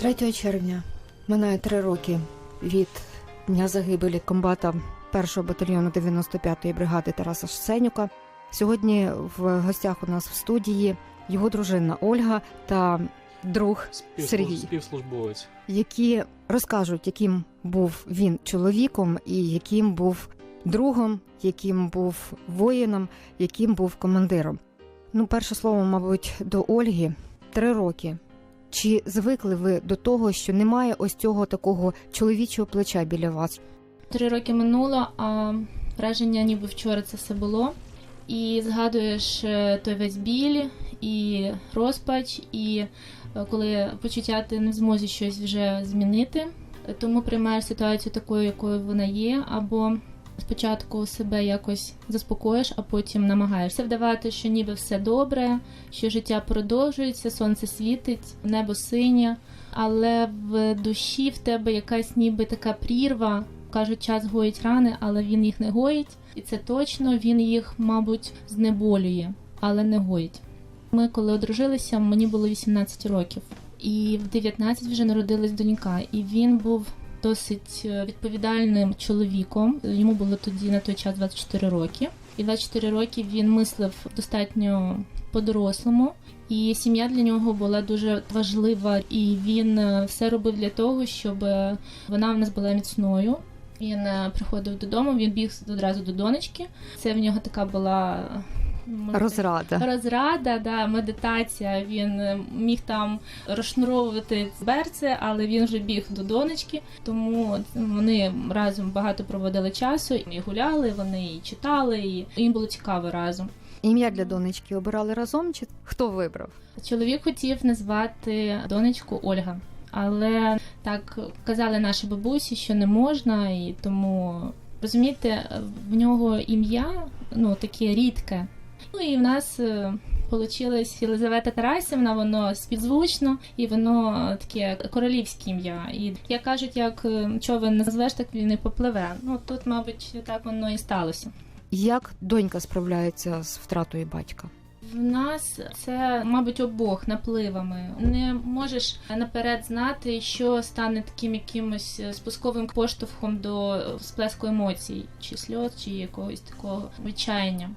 3 червня минає три роки від дня загибелі комбата 1-го батальйону 95-ї бригади Тараса Шсенюка. Сьогодні в гостях у нас в студії його дружина Ольга та друг. Сергій. Співслужбовець. які розкажуть, яким був він чоловіком і яким був другом, яким був воїном, яким був командиром. Ну, перше слово, мабуть, до Ольги три роки. Чи звикли ви до того, що немає ось цього такого чоловічого плеча біля вас? Три роки минуло, а враження ніби вчора це все було. І згадуєш е, той весь біль, і розпач, і е, коли почуття ти не в змозі щось вже змінити, тому приймаєш ситуацію такою, якою вона є, або спочатку себе якось заспокоїш, а потім намагаєшся вдавати, що ніби все добре, що життя продовжується, сонце світить, небо синє, але в душі в тебе якась ніби така прірва. Кажуть, час гоїть рани, але він їх не гоїть, і це точно він їх, мабуть, знеболює, але не гоїть. Ми, коли одружилися, мені було 18 років, і в 19 вже народилась донька, і він був досить е, відповідальним чоловіком. Йому було тоді на той час 24 роки, і 24 роки він мислив достатньо по-дорослому. І сім'я для нього була дуже важлива, і він е, все робив для того, щоб е, вона в нас була міцною. Він приходив додому, він біг одразу до донечки. Це в нього така була Розрада. Розрада, да, медитація. Він е, міг там розшнуровувати берце, але він вже біг до донечки. Тому вони разом багато проводили часу і гуляли. Вони і читали, і їм було цікаво разом. Ім'я для донечки обирали разом, чи хто вибрав? Чоловік хотів назвати донечку Ольга, але так казали наші бабусі, що не можна, і тому розумієте, в нього ім'я ну таке рідке. Ну і в нас вийшло Єлизавета Тарасівна, воно співзвучно і воно таке королівське ім'я. І як кажуть, як е, човен назвеш, так він і попливе. Ну тут, мабуть, так воно і сталося. Як донька справляється з втратою батька? В нас це, мабуть, обох напливами. Не можеш наперед знати, що стане таким якимось спусковим поштовхом до сплеску емоцій, чи сльоз, чи якогось такого відчаяння.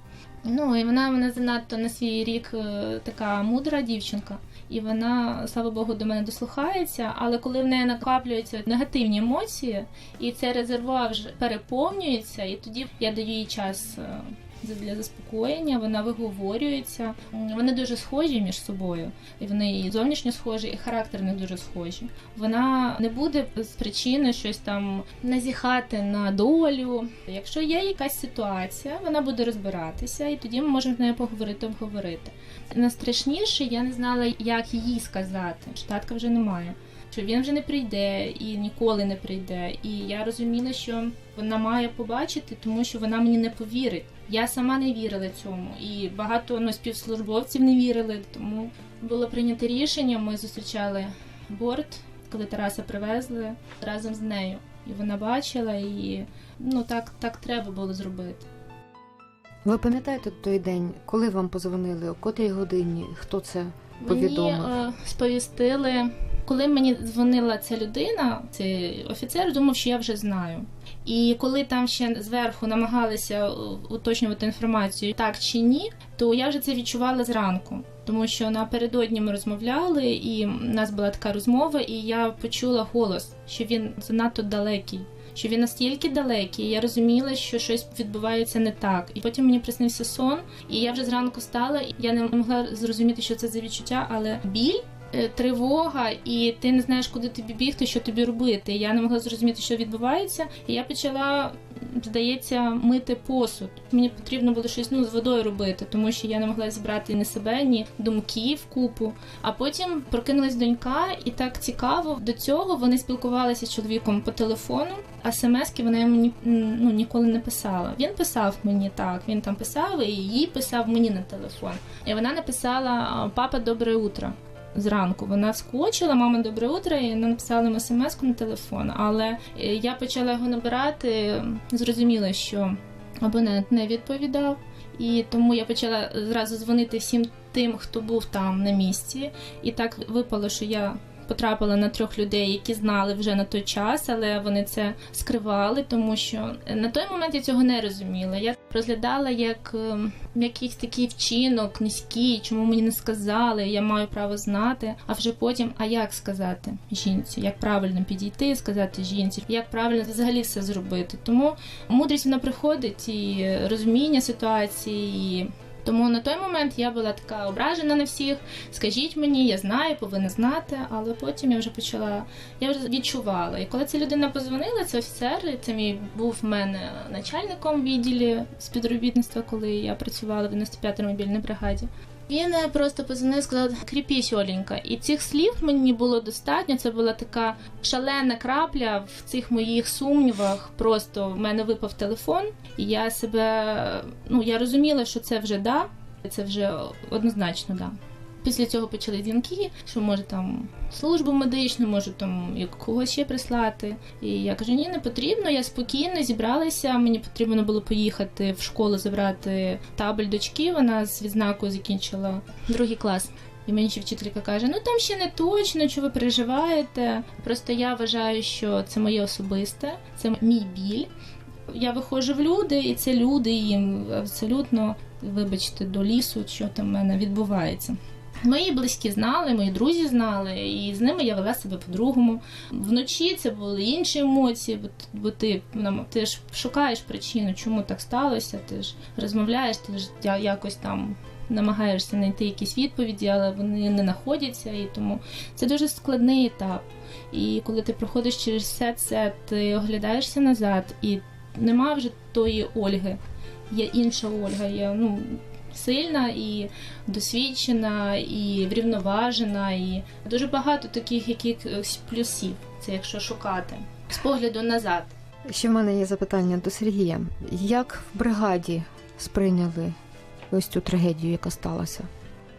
Ну і вона вона занадто на свій рік е, така мудра дівчинка, і вона, слава Богу, до мене дослухається. Але коли в неї накаплюються негативні емоції, і цей резервуар вже переповнюється, і тоді я даю їй час е, для заспокоєння, вона виговорюється. Вони дуже схожі між собою, і вони і зовнішньо схожі, і характерно дуже схожі. Вона не буде з причини щось там назіхати на долю. Якщо є якась ситуація, вона буде розбиратися, і тоді ми можемо з нею поговорити, обговорити. Найстрашніше я не знала, як їй сказати. Штатка вже немає. Що він вже не прийде і ніколи не прийде. І я розуміла, що вона має побачити, тому що вона мені не повірить. Я сама не вірила цьому, і багато ну, співслужбовців не вірили. Тому було прийнято рішення. Ми зустрічали борт, коли Тараса привезли разом з нею. І вона бачила, і ну так, так треба було зробити. Ви пам'ятаєте той день, коли вам позвонили, о котрій годині? Хто це повідомив? Мені е, сповістили, коли мені дзвонила ця людина, цей офіцер, думав, що я вже знаю. І коли там ще зверху намагалися уточнювати інформацію, так чи ні, то я вже це відчувала зранку. Тому що напередодні ми розмовляли, і в нас була така розмова, і я почула голос, що він занадто далекий. Що він настільки далекий, я розуміла, що щось відбувається не так. І потім мені приснився сон, і я вже зранку стала, і я не могла зрозуміти, що це за відчуття, але біль тривога, і ти не знаєш, куди тобі бігти, що тобі робити. Я не могла зрозуміти, що відбувається, і я почала. Здається, мити посуд. Мені потрібно було щось ну з водою робити, тому що я не могла зібрати ні себе, ні думки в купу. А потім прокинулась донька, і так цікаво до цього вони спілкувалися з чоловіком по телефону. А смски вона мені ну ніколи не писала. Він писав мені так. Він там писав і їй писав мені на телефон. І вона написала Папа, добре утро зранку. Вона вскочила, мама, добре утро, і написала йому смс на телефон. Але я почала його набирати, зрозуміла, що абонент не відповідав, і тому я почала зразу дзвонити всім тим, хто був там на місці. І так випало, що я потрапила на трьох людей, які знали вже на той час, але вони це скривали, тому що на той момент я цього не розуміла. Я розглядала як ем, якийсь такий вчинок низький, чому мені не сказали, я маю право знати. А вже потім, а як сказати жінці, як правильно підійти, сказати жінці, як правильно взагалі все зробити. Тому мудрість вона приходить і розуміння ситуації. І тому на той момент я була така ображена на всіх. Скажіть мені, я знаю, повинна знати, але потім я вже почала, я вже відчувала. І коли ця людина позвонила, це офіцер, це мій був в мене начальником відділі співробітництва, коли я працювала в 95-й мобільній бригаді. Він е, просто позвонив і сказав кріпісь, Оленька. І цих слів мені було достатньо. Це була така шалена крапля в цих моїх сумнівах. Просто в мене випав телефон, і я себе ну я розуміла, що це вже да, це вже однозначно да. Після цього почали дзвінки, що може там службу медичну, може там як когось ще прислати. І я кажу, ні, не потрібно. Я спокійно зібралася. Мені потрібно було поїхати в школу забрати табель дочки. Вона з відзнакою закінчила другий клас. І мені ще вчителька каже: ну там ще не точно, що ви переживаєте. Просто я вважаю, що це моє особисте, це мій біль. Я виходжу в люди, і це люди їм абсолютно, вибачте, до лісу, що там в мене відбувається. Мої близькі знали, мої друзі знали, і з ними я вела себе по-другому. Вночі це були інші емоції, бо, ти, ти ж шукаєш причину, чому так сталося. Ти ж розмовляєш, ти ж якось там намагаєшся знайти якісь відповіді, але вони не знаходяться, і тому це дуже складний етап. І коли ти проходиш через все це, ти оглядаєшся назад, і нема вже тої Ольги. Є інша Ольга, є ну, сильна і досвідчена, і врівноважена, і дуже багато таких якихось плюсів, це якщо шукати. З погляду назад. Ще в мене є запитання до Сергія. Як в бригаді сприйняли ось цю трагедію, яка сталася?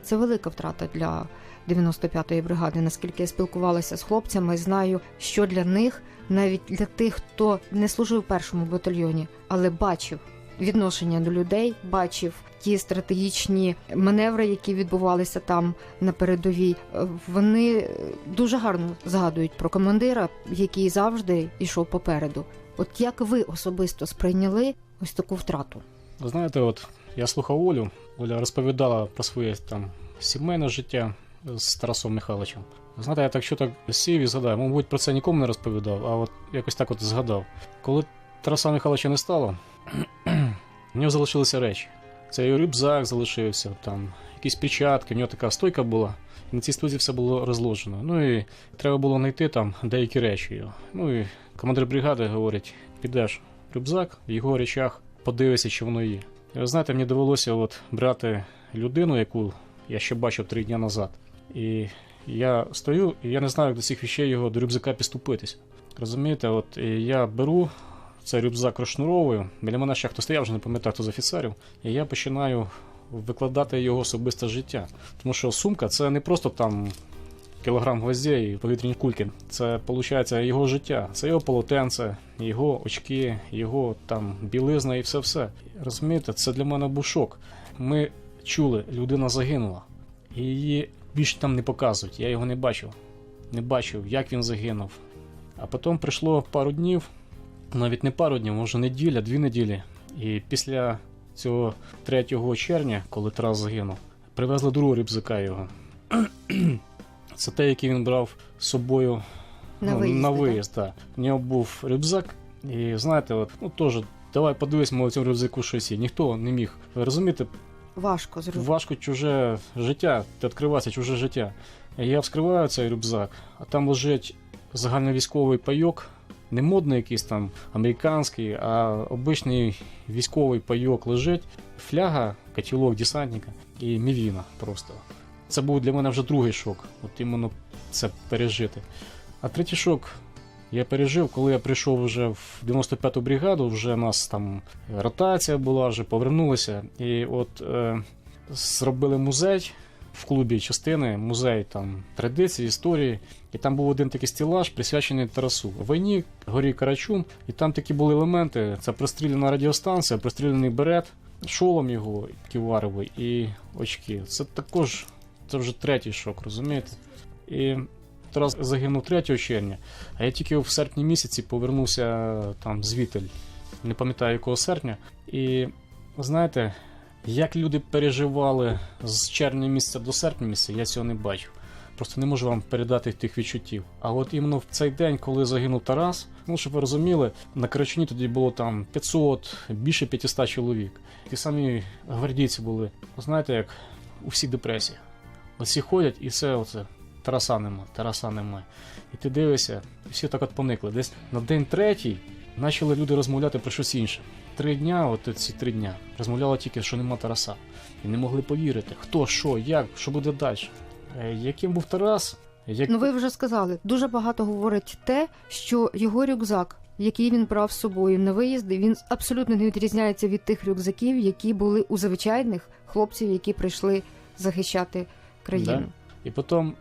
Це велика втрата для 95-ї бригади. Наскільки я спілкувалася з хлопцями, знаю, що для них, навіть для тих, хто не служив в першому батальйоні, але бачив відношення до людей, бачив ті стратегічні маневри, які відбувалися там на передовій. Вони дуже гарно згадують про командира, який завжди йшов попереду. От як ви особисто сприйняли ось таку втрату? Знаєте, от я слухав Олю, Оля розповідала про своє там сімейне життя з Тарасом Михайловичем. Знаєте, я так що так сів і згадав, мабуть, про це нікому не розповідав, а от якось так от згадав. Коли Тараса Михайловича не стало, в нього залишилися речі. Це і рюкзак залишився, там якісь печатки, в нього така стойка була. І на цій стойці все було розложено. Ну і треба було знайти там деякі речі. Ну і командир бригади говорить: підеш рюкзак, в його речах, подивися, чи воно є. Ви знаєте, мені довелося от брати людину, яку я ще бачив три дні назад. І я стою, і я не знаю, як до цих вещей його до рюкзака підступитись. Розумієте, от і я беру цей рюкзак розшнуровую. Біля мене ще хто стояв, вже не пам'ятаю, хто з офіцерів. І я починаю викладати його особисте життя. Тому що сумка це не просто там кілограм гвоздей і повітряні кульки. Це виходить його життя, це його полотенце, його очки, його там білизна і все-все. Розумієте, це для мене був шок. Ми чули, людина загинула. Її більше там не показують. Я його не бачив. Не бачив, як він загинув. А потім прийшло пару днів, навіть не пару днів, може неділя, дві неділі. І після цього 3 червня, коли Тарас загинув, привезли другого рюкзака його. Це те, який він брав з собою На ну, виїзди, на виїзд. Так. У нього був рюкзак, і знаєте, от, ну теж, давай подивись, в цьому рюкзаку щось є. Ніхто не міг. Ви розумієте, Важко зрозуміти. важко чуже життя, ти відкривається чуже життя. Я вскриваю цей рюкзак, а там лежить загальновійськовий пайок, не модний якийсь там американський, а обичний військовий пайок лежить, фляга, котілок десантника і мівіна просто. Це був для мене вже другий шок, от іменно це пережити. А третій шок я пережив, коли я прийшов вже в 95-ту бригаду, вже у нас там ротація була, вже повернулися. І от е, зробили музей в клубі частини, музей там традицій, історії. І там був один такий стілаж, присвячений Тарасу. Війні, горі Карачун, і там такі були елементи: це простріляна радіостанція, простріляний берет, шолом його ківаровий і очки. Це також це вже третій шок, розумієте? І Тарас загинув 3 червня, а я тільки в серпні місяці повернувся там з не пам'ятаю якого серпня. І знаєте, як люди переживали з червня місяця до серпня місяця, я цього не бачив. Просто не можу вам передати тих відчуттів. А от іменно в цей день, коли загинув Тарас, ну щоб ви розуміли, на Карачуні тоді було там 500, більше 500 чоловік. Ті самі гвардійці були. Знаєте, як у всіх депресіях. Всі ходять і все оце. Тараса нема, Тараса нема. І ти дивишся, всі так от поникли. Десь на день третій почали люди розмовляти про щось інше. Три дня, от ці три дня, розмовляли тільки, що нема Тараса. І не могли повірити, хто, що, як, що буде далі. Е, Яким був Тарас? Як... Ну ви вже сказали, дуже багато говорить те, що його рюкзак, який він брав з собою на виїзди, він абсолютно не відрізняється від тих рюкзаків, які були у звичайних хлопців, які прийшли захищати країну. Да. І потім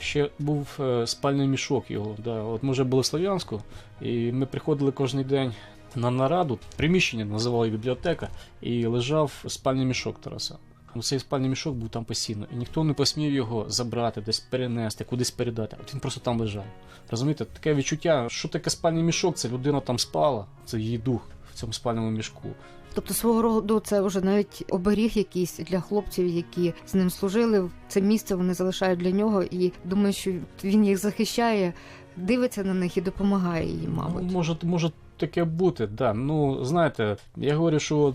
ще був е, спальний мішок його. Да. От ми вже були в Слов'янську, і ми приходили кожен день на нараду, приміщення називали бібліотека, і лежав спальний мішок Тараса. Ну, цей спальний мішок був там постійно, і ніхто не посмів його забрати, десь перенести, кудись передати. От він просто там лежав. Розумієте, таке відчуття, що таке спальний мішок, це людина там спала, це її дух в цьому спальному мішку. Тобто свого роду це вже навіть оберіг якийсь для хлопців, які з ним служили. Це місце вони залишають для нього, і думаю, що він їх захищає, дивиться на них і допомагає їм, мабуть. Ну, може, може таке бути, да. Ну, знаєте, я говорю, що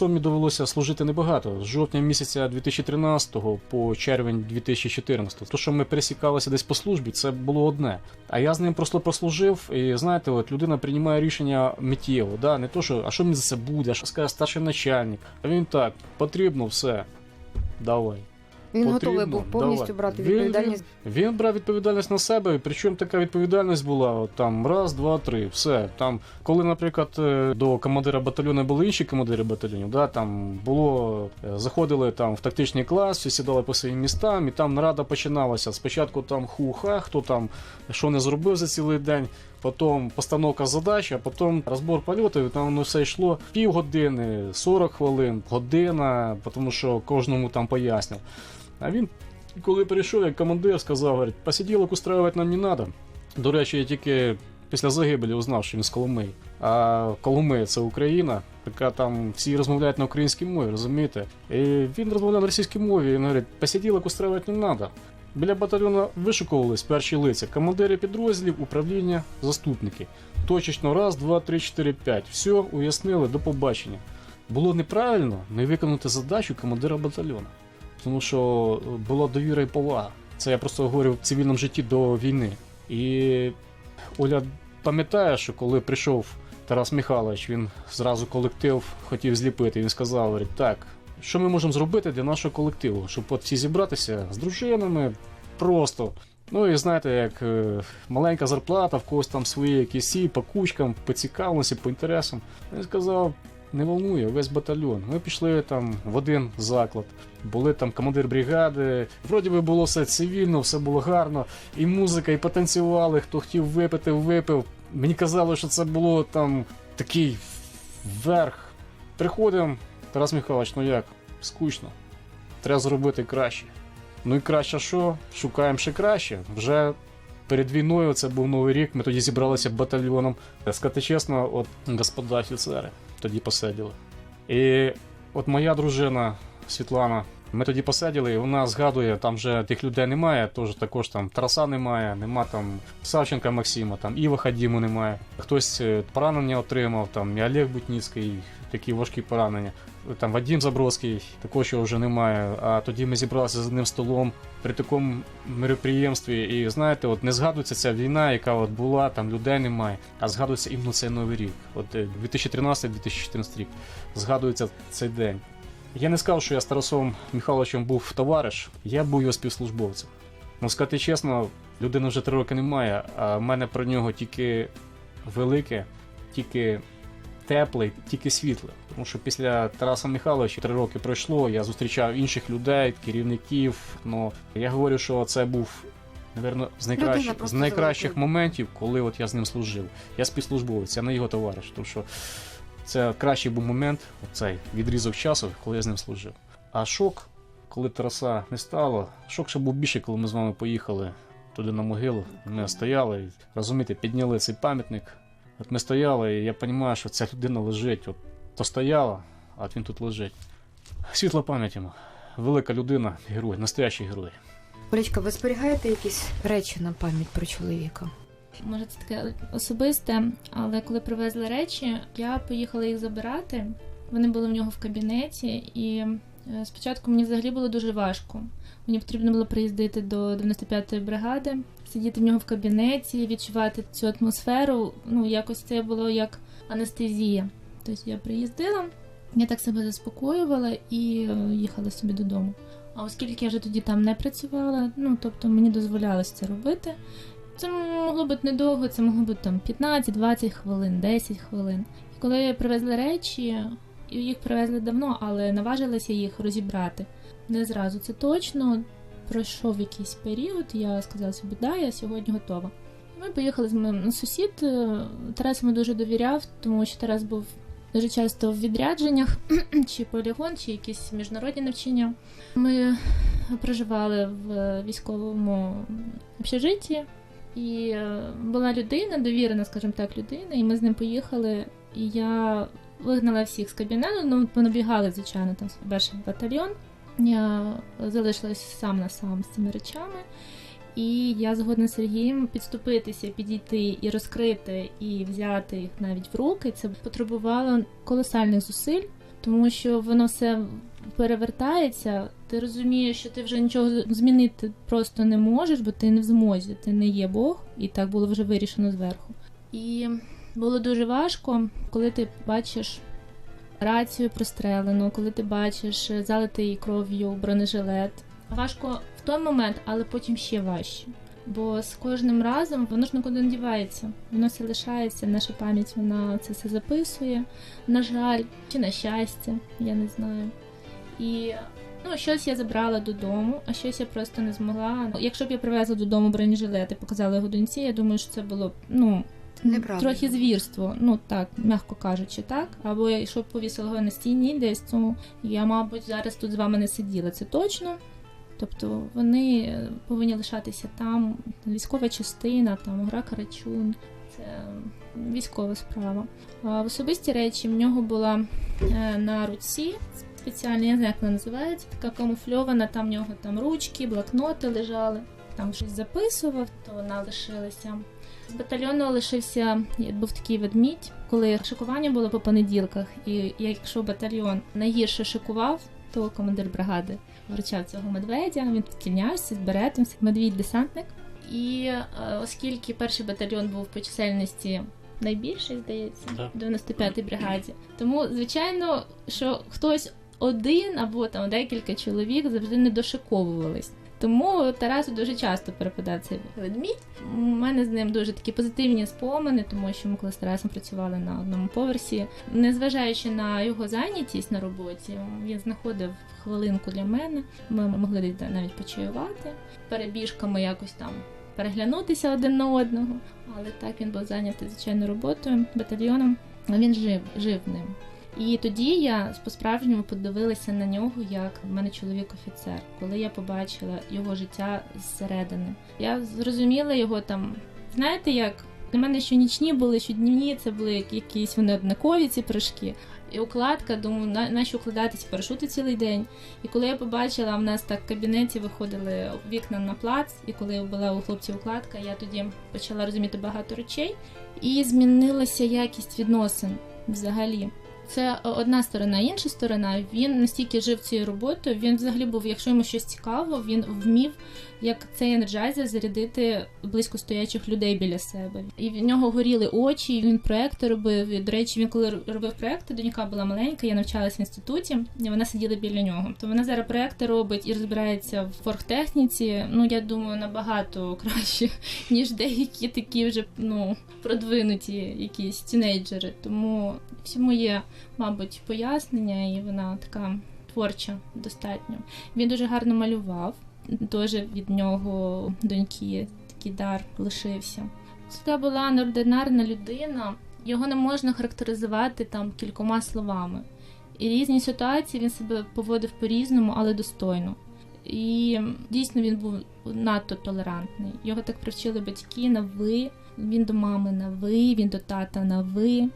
мені довелося служити небагато. З жовтня місяця 2013 по червень 2014. То, що ми пересікалися десь по службі, це було одне. А я з ним просто прослужив, і знаєте, от людина приймає рішення миттєво. Да? Не то, що а що мені за це буде, а що скаже старший начальник. А він так, потрібно все. Давай. Він Потрібно, готовий був повністю давай. брати Він- відповідальність. Він брав відповідальність на себе, причому така відповідальність була там раз, два, три, все. Там, коли, наприклад, е, до командира батальйону були інші командири батальйонів, да, там було, е, заходили там в тактичний клас, всі сідали по своїм містам, і там нарада починалася. Спочатку там ху-ха, хто там що не зробив за цілий день. Потім постановка задач, а потім розбор польотів, там воно все йшло півгодини, 40 хвилин, година, тому що кожному там пояснив. А він коли прийшов, як командир сказав, говорить, посиділок устраивати нам не треба. До речі, я тільки після загибелі узнав, що він з Коломиї. А Коломия це Україна, яка там всі розмовляють на українській мові, розумієте? І він розмовляв на російській мові, і він говорить, посиділок устраивати не треба. Біля батальйону вишукувались перші лиця, командири підрозділів, управління, заступники. Точечно раз, два, три, чотири, п'ять. Все, уяснили, до побачення. Було неправильно не виконати задачу командира батальйону тому що була довіра і повага. Це я просто говорю в цивільному житті до війни. І Оля пам'ятає, що коли прийшов Тарас Михайлович, він зразу колектив хотів зліпити. Він сказав: говорить, так, що ми можемо зробити для нашого колективу, щоб от всі зібратися з дружинами просто. Ну і знаєте, як е, маленька зарплата, в когось там свої якісь по кучкам, по цікавності, по інтересам. Він сказав, не волнує, весь батальйон. Ми пішли там в один заклад. Були там командир бригади. Вроді би було все цивільно, все було гарно. І музика, і потанцювали, хто хотів випити, випив. Мені казали, що це було там такий верх. Приходимо, Тарас Михайлович, ну як? Скучно. Треба зробити краще. Ну і краще що? Шукаємо ще краще. Вже перед війною це був новий рік. Ми тоді зібралися батальйоном. Сказати чесно, от господа офіцери тоді посиділи. І от моя дружина Світлана, ми тоді посиділи, і вона згадує, там вже тих людей немає, тож також там Тараса немає, нема там Савченка Максима, там Іва Хадіму немає. Хтось е, поранення отримав, там і Олег Бутніцький, такі важкі поранення. Там Вадим Забродський, також його вже немає. А тоді ми зібралися з одним столом при такому мероприємстві. І знаєте, от не згадується ця війна, яка от була, там людей немає, а згадується іменно цей новий рік. От е, 2013-2014 рік. Згадується цей день. Я не сказав, що я з Тарасом Михайловичем був товариш, я був його співслужбовцем. Ну, сказати чесно, людини вже три роки немає, а в мене про нього тільки велике, тільки тепле, тільки світле. Тому що після Тараса Михайловича три роки пройшло, я зустрічав інших людей, керівників. Ну я говорю, що це був. Наверно, з найкращих, з найкращих моментів, коли от я з ним служив. Я співслужбовець, я не його товариш. Тому що це кращий був момент, цей відрізок часу, коли я з ним служив. А шок, коли Тараса не стало, шок ще був більше, коли ми з вами поїхали туди на могилу. Ми стояли, розумієте, підняли цей пам'ятник. От ми стояли, і я розумію, що ця людина лежить. От то стояла, а от він тут лежить. Світла пам'ять. Велика людина, герой, настоящий герой. Олечка, ви зберігаєте якісь речі на пам'ять про чоловіка? Може, це таке особисте, але коли привезли речі, я поїхала їх забирати. Вони були в нього в кабінеті, і е, спочатку мені взагалі було дуже важко. Мені потрібно було приїздити до 95-ї бригади, сидіти в нього в кабінеті, відчувати цю атмосферу. Ну, якось це було як анестезія. Тобто я приїздила, я так себе заспокоювала і е, їхала собі додому. А оскільки я вже тоді там не працювала, ну тобто мені дозволялось це робити. Це могло бути недовго, це могло бути там 15-20 хвилин, 10 хвилин. І коли привезли речі, їх привезли давно, але наважилися їх розібрати. Не зразу це точно. Пройшов якийсь період, я сказала собі, да, я сьогодні готова. Ми поїхали з моїм сусід. е, Тарас йому дуже довіряв, тому що Тарас був дуже часто в відрядженнях, чи полігон, чи якісь міжнародні навчання. Ми проживали в військовому общежитті, і е, була людина, довірена, скажімо так, людина, і ми з ним поїхали. І я вигнала всіх з кабінету, ну понабігали, звичайно, там перший батальйон. Я залишилась сам на сам з цими речами. І я згодна з Сергієм підступитися, підійти і розкрити, і взяти їх навіть в руки. Це потребувало колосальних зусиль, тому що воно все перевертається. Ти розумієш, що ти вже нічого змінити просто не можеш, бо ти не в змозі, ти не є Бог, і так було вже вирішено зверху. І було дуже важко, коли ти бачиш рацію прострелену, коли ти бачиш залитий кров'ю бронежилет. Важко в той момент, але потім ще важче. Бо з кожним разом воно ж нікуди не дівається, воно все лишається, наша пам'ять вона це все записує. На жаль, чи на щастя, я не знаю. І ну, щось я забрала додому, а щось я просто не змогла. Якщо б я привезла додому бронежилет і показала його доньці, я думаю, що це було б ну. Неправильно. Трохи звірство, ну так, м'яко кажучи, так. Або якщо б повісила його на стіні десь, то я, мабуть, зараз тут з вами не сиділа, це точно. Тобто вони повинні лишатися там, військова частина, там гра Карачун, це військова справа. Особисті речі в нього була е, на руці спеціальна, я не знаю, як вона називається, така камуфльована, там в нього там ручки, блокноти лежали, там щось записував, то вона лишилася. З батальйону лишився був такий ведмідь, коли шикування було по понеділках, і якщо батальйон найгірше шикував, то командир бригади вручав цього медведя. Він в тільняшці з беретом, медвідь-десантник. І е, оскільки перший батальйон був по чисельності найбільший, здається, в 95-й бригаді, тому звичайно, що хтось один або там декілька чоловік завжди не дошиковувались. Тому Тарасу дуже часто перепадав цей ведмідь. У мене з ним дуже такі позитивні спомини, тому що ми коли з Тарасом працювали на одному поверсі. Незважаючи на його зайнятість на роботі, він знаходив хвилинку для мене. Ми могли навіть почаювати, перебіжками якось там переглянутися один на одного. Але так він був зайнятий звичайно роботою, батальйоном. Він жив, жив ним. І тоді я по-справжньому подивилася на нього, як в мене чоловік офіцер, коли я побачила його життя зсередини. Я зрозуміла його там, знаєте, як для мене що нічні були, що днівні, це були якісь вони однакові ці пирожки. І укладка, думаю, на, нащо укладатися парашути цілий день. І коли я побачила, в нас так в кабінеті виходили вікна на плац, і коли була у хлопців укладка, я тоді почала розуміти багато речей, і змінилася якість відносин взагалі. Це одна сторона, інша сторона. Він настільки жив цією роботою. Він взагалі був, якщо йому щось цікаво, він вмів як цей енерджайзер зарядити близько стоячих людей біля себе. І в нього горіли очі. Він проекти робив. І, до речі, він коли робив проекти, донька була маленька. Я навчалася в інституті, і вона сиділа біля нього. То вона зараз проекти робить і розбирається в форхтехніці. Ну я думаю, набагато краще ніж деякі такі вже ну продвинуті якісь тінейджери. Тому всьому є, мабуть, пояснення, і вона така творча достатньо. Він дуже гарно малював. Теж від нього доньки такий дар лишився. Це була неординарна людина. Його не можна характеризувати там кількома словами. І різні ситуації він себе поводив по-різному, але достойно. І дійсно він був надто толерантний. Його так привчили батьки на ви. Він до мами на ви, він до тата на ви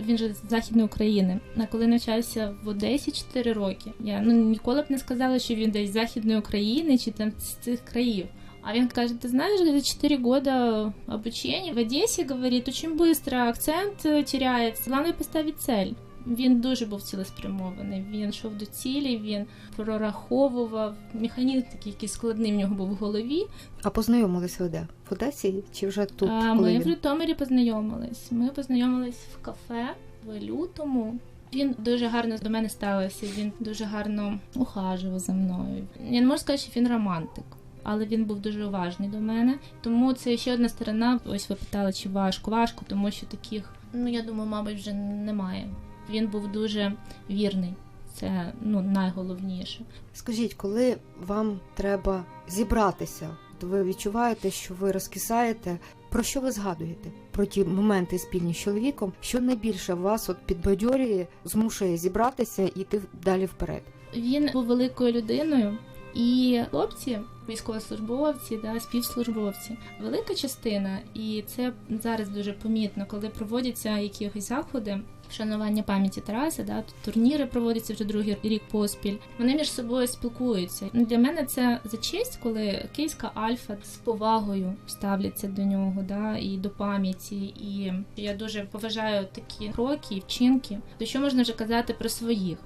Він же з Західної України. А коли навчався в Одесі 4 роки, я ну ніколи б не сказала, що він десь з Західної України чи там з цих країв. А він каже, ты знаешь, за 4 года обучения в Одесі, говорит, очень быстро акцент э, теряется. Главное поставить цель. Він дуже був цілеспрямований. Він йшов до цілі, він прораховував механізм такий, який складний в нього був в голові. А познайомились ви де? В Одесі чи вже тут? а ми він? в Житомирі познайомились. Ми познайомились в кафе в лютому. Він дуже гарно до мене ставився. Він дуже гарно ухажував за мною. Я не можу сказати, що він романтик. Але він був дуже уважний до мене. Тому це ще одна сторона. Ось ви питали, чи важко. Важко, тому що таких, ну я думаю, мабуть, вже немає. Він був дуже вірний. Це ну найголовніше. Скажіть, коли вам треба зібратися, то ви відчуваєте, що ви розкисаєте. Про що ви згадуєте? Про ті моменти спільні з чоловіком, що найбільше вас от підбадьорює, змушує зібратися і йти далі вперед? Він був великою людиною, і хлопці, військовослужбовці, да, співслужбовці, велика частина, і це зараз дуже помітно, коли проводяться якісь заходи. Вшанування пам'яті Тараса, да, тут турніри проводяться вже другий рік поспіль. Вони між собою спілкуються. Ну, Для мене це за честь, коли Київська Альфа з повагою ставляться до нього, да, і до пам'яті. І я дуже поважаю такі кроки і вчинки. То що можна вже казати про своїх?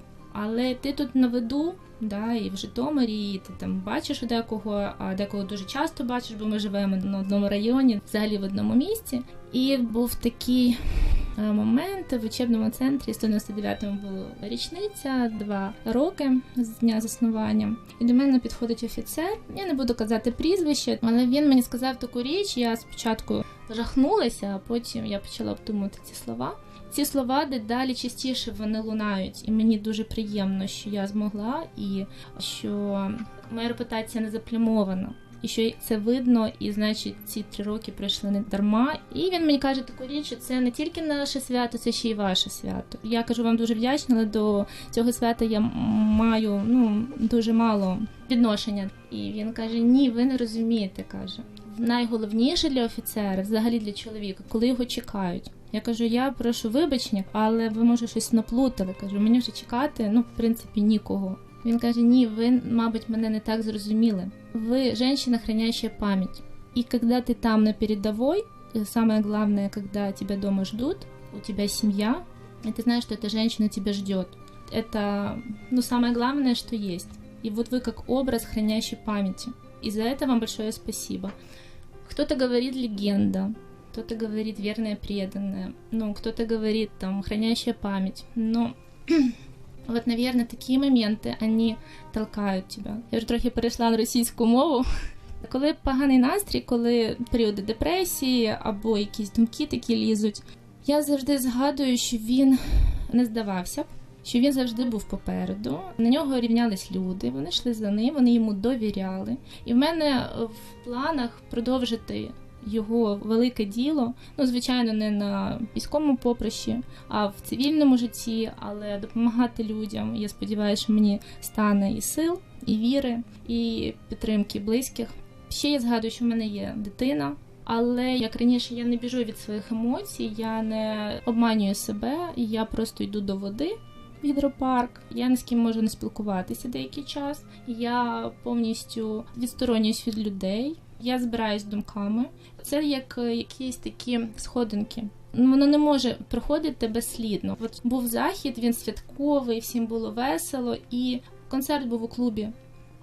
Але ти тут на виду, да, і в Житомирі, і ти там бачиш декого, а декого дуже часто бачиш, бо ми живемо на одному районі, взагалі в одному місці. І був такий е, момент в учебному центрі 199-му була річниця, два роки з дня заснування. І до мене підходить офіцер. Я не буду казати прізвище, але він мені сказав таку річ. Я спочатку жахнулася, а потім я почала обдумувати ці слова. Ці слова дедалі частіше вони лунають, і мені дуже приємно, що я змогла, і що моя репутація не заплямована. І що це видно, і значить ці три роки пройшли не дарма. І він мені каже таку річ, що це не тільки наше свято, це ще й ваше свято. Я кажу вам дуже вдячна, але до цього свята я маю ну дуже мало відношення. І він каже: Ні, ви не розумієте. каже. Найголовніше для офіцера, взагалі для чоловіка, коли його чекають. Я кажу, я прошу вибачення, але ви може щось наплутали. Кажу, мені вже чекати, ну в принципі, нікого. Він каже: Ні, ви, мабуть, мене не так зрозуміли. Вы женщина, хранящая память. И когда ты там на передовой, э, самое главное, когда тебя дома ждут, у тебя семья, и ты знаешь, что эта женщина тебя ждет. Это, ну, самое главное, что есть. И вот вы как образ хранящий памяти. И за это вам большое спасибо. Кто-то говорит легенда, кто-то говорит верная преданная, ну, кто-то говорит там хранящая память. Но вот, наверное, такие моменты, они толкають тебе. Я вже трохи перейшла на російську мову. Коли поганий настрій, коли періоди депресії або якісь думки такі лізуть, я завжди згадую, що він не здавався, що він завжди був попереду. На нього рівнялись люди, вони йшли за ним, вони йому довіряли. І в мене в планах продовжити його велике діло. Ну, звичайно, не на військовому поприщі, а в цивільному житті, але допомагати людям. Я сподіваюся, що мені стане і сил, і віри, і підтримки близьких. Ще я згадую, що в мене є дитина. Але як раніше я не біжу від своїх емоцій, я не обманюю себе, я просто йду до води в гідропарк. Я ні з ким можу не спілкуватися деякий час. Я повністю відсторонююсь від людей. Я збираюсь думками. Це як е, якісь такі сходинки. Воно не може проходити безслідно. От був захід, він святковий, всім було весело, і концерт був у клубі.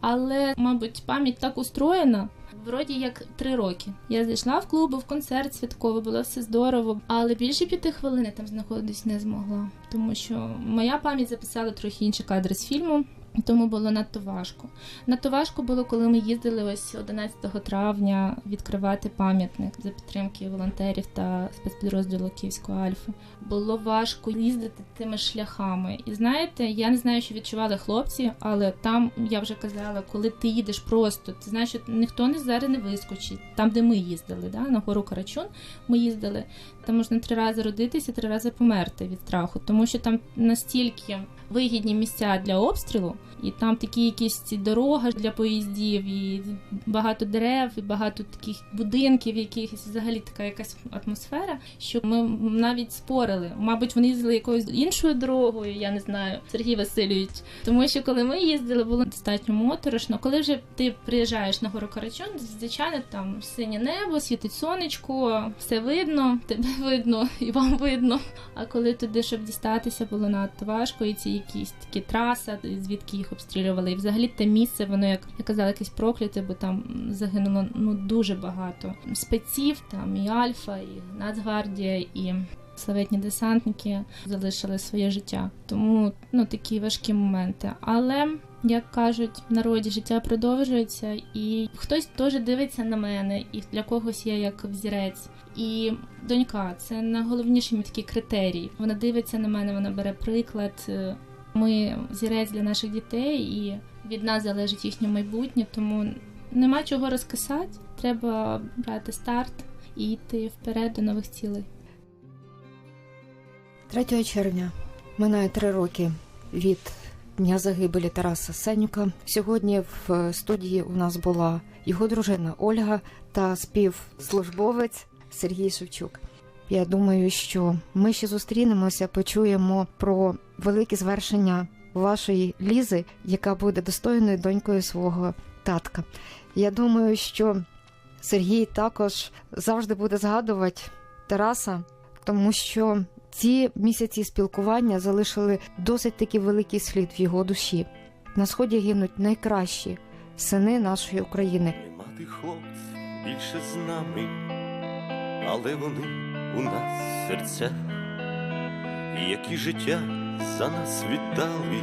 Але, мабуть, пам'ять так устроєна. Вроді як три роки. Я зайшла в клуб, був концерт святковий, було все здорово, але більше п'яти хвилин я там знаходитись не змогла, тому що моя пам'ять записала трохи інші кадри з фільму. Тому було надто важко. Надто важко було, коли ми їздили ось 11 травня відкривати пам'ятник за підтримки волонтерів та спецпідрозділу Київської Альфи. Було важко їздити тими шляхами. І знаєте, я не знаю, що відчували хлопці, але там я вже казала, коли ти їдеш просто, ти знаєш, що ніхто не зараз не вискочить. Там, де ми їздили, да, на гору Карачун, ми їздили. Там можна три рази родитися, три рази померти від страху, тому що там настільки вигідні місця для обстрілу, і там такі якісь ці дорога для поїздів, і багато дерев, і багато таких будинків, якихось взагалі така якась атмосфера, що ми навіть спорили. Мабуть, вони їздили якоюсь іншою дорогою, я не знаю, Сергій Васильович. Тому що коли ми їздили, було достатньо моторошно. Коли вже ти приїжджаєш на гору Карачун, звичайно, там синє небо, світить сонечко, все видно, тебе видно і вам видно. А коли туди, щоб дістатися, було надто важко, і ці якісь такі траса, звідки їх обстрілювали. І взагалі те місце, воно як я казала, якесь прокляте, бо там загинуло ну дуже багато спеців, там і Альфа, і Нацгвардія, і славетні десантники залишили своє життя. Тому ну такі важкі моменти. Але як кажуть, в народі життя продовжується, і хтось теж дивиться на мене, і для когось я як взірець. І донька це найголовніший мій такий критерій. Вона дивиться на мене, вона бере приклад. Ми зірець для наших дітей, і від нас залежить їхнє майбутнє, тому нема чого розкисати. Треба брати старт і йти вперед до нових цілей. 3 червня минає три роки від дня загибелі Тараса Сенюка. Сьогодні в студії у нас була його дружина Ольга та співслужбовець Сергій Шевчук. Я думаю, що ми ще зустрінемося, почуємо про великі звершення вашої лізи, яка буде достойною донькою свого татка. Я думаю, що Сергій також завжди буде згадувати Тараса, тому що ці місяці спілкування залишили досить таки великий слід в його душі. На сході гинуть найкращі сини нашої України. Нема тих хлопців більше з нами, але вони у нас серця, які життя за нас віддали,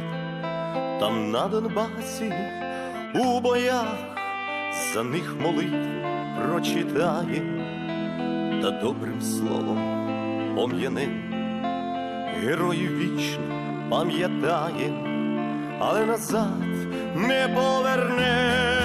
там на Донбасі у боях за них молитву прочитає, та добрим словом пом'яне, героїв вічно пам'ятає, але назад не поверне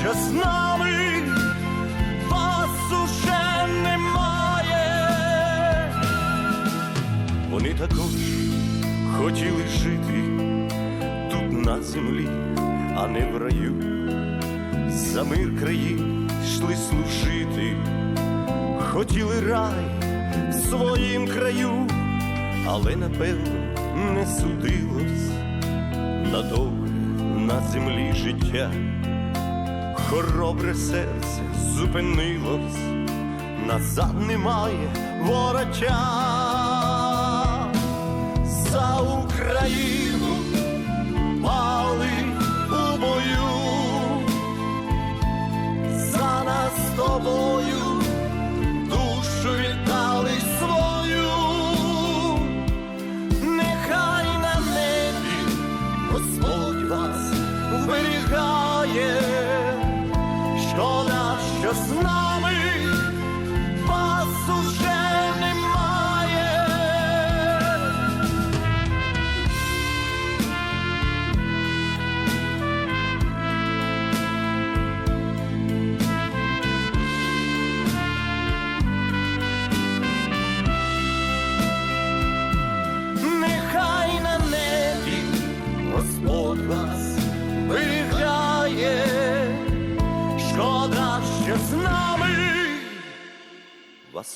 що з нами вас уже немає. Вони також хотіли жити тут на землі, а не в раю. За мир країн йшли служити, хотіли рай в своїм краю, але напевно не судилось на довге на землі життя. Хоробре серце зупинилось, назад немає вороча. За Україну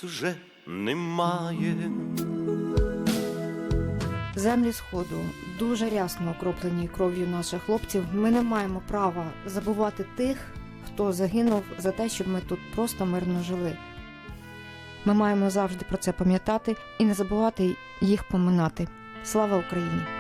уже немає. Землі сходу дуже рясно окроплені кров'ю наших хлопців. Ми не маємо права забувати тих, хто загинув за те, щоб ми тут просто мирно жили. Ми маємо завжди про це пам'ятати і не забувати їх поминати. Слава Україні!